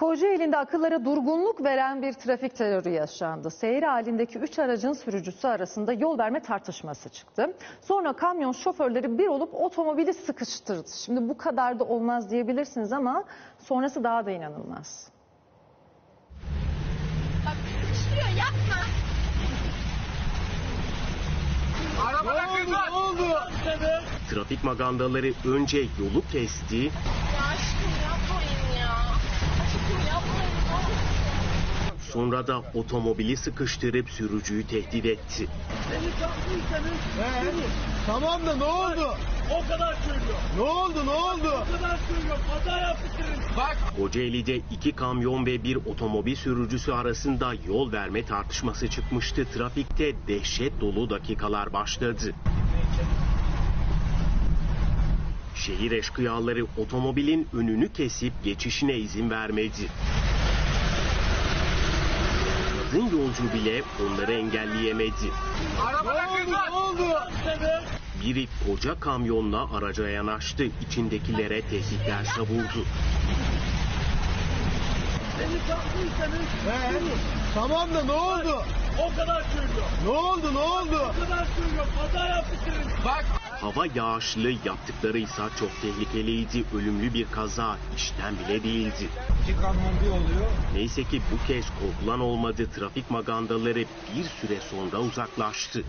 Kocaeli'nde akıllara durgunluk veren bir trafik terörü yaşandı. Seyir halindeki 3 aracın sürücüsü arasında yol verme tartışması çıktı. Sonra kamyon şoförleri bir olup otomobili sıkıştırdı. Şimdi bu kadar da olmaz diyebilirsiniz ama sonrası daha da inanılmaz. Bak sıkıştırıyor yapma. Ne oldu? Ne oldu? Trafik magandaları önce yolu kesti, Ya aşkım yapmayın ya. Aşkım yapmayın. ne olur. Sonra da otomobili sıkıştırıp sürücüyü tehdit etti. He? Tamam da ne oldu? O kadar söylüyor. Ne oldu? Ne oldu? O kadar söylüyor. Kaza yapmışsınız. Bak Kocaeli'de iki kamyon ve bir otomobil sürücüsü arasında yol verme tartışması çıkmıştı. Trafikte dehşet dolu dakikalar başladı. Şehir eşkıyaları otomobilin önünü kesip geçişine izin vermedi. Kadın yolcu bile onları engelleyemedi. ne oldu? Ne oldu? Biri koca kamyonla araca yanaştı. İçindekilere tehditler savurdu. Beni taktıysanız He? Tamam da ne oldu? o kadar söylüyor. Ne oldu? Ne oldu? O kadar söylüyor. Kaza yapmışsınız. Bak Hava yağışlı yaptıkları ise çok tehlikeliydi. Ölümlü bir kaza işten bile değildi. iki kamyon bir oluyor. Neyse ki bu kez korkulan olmadı. Trafik magandaları bir süre sonra uzaklaştı.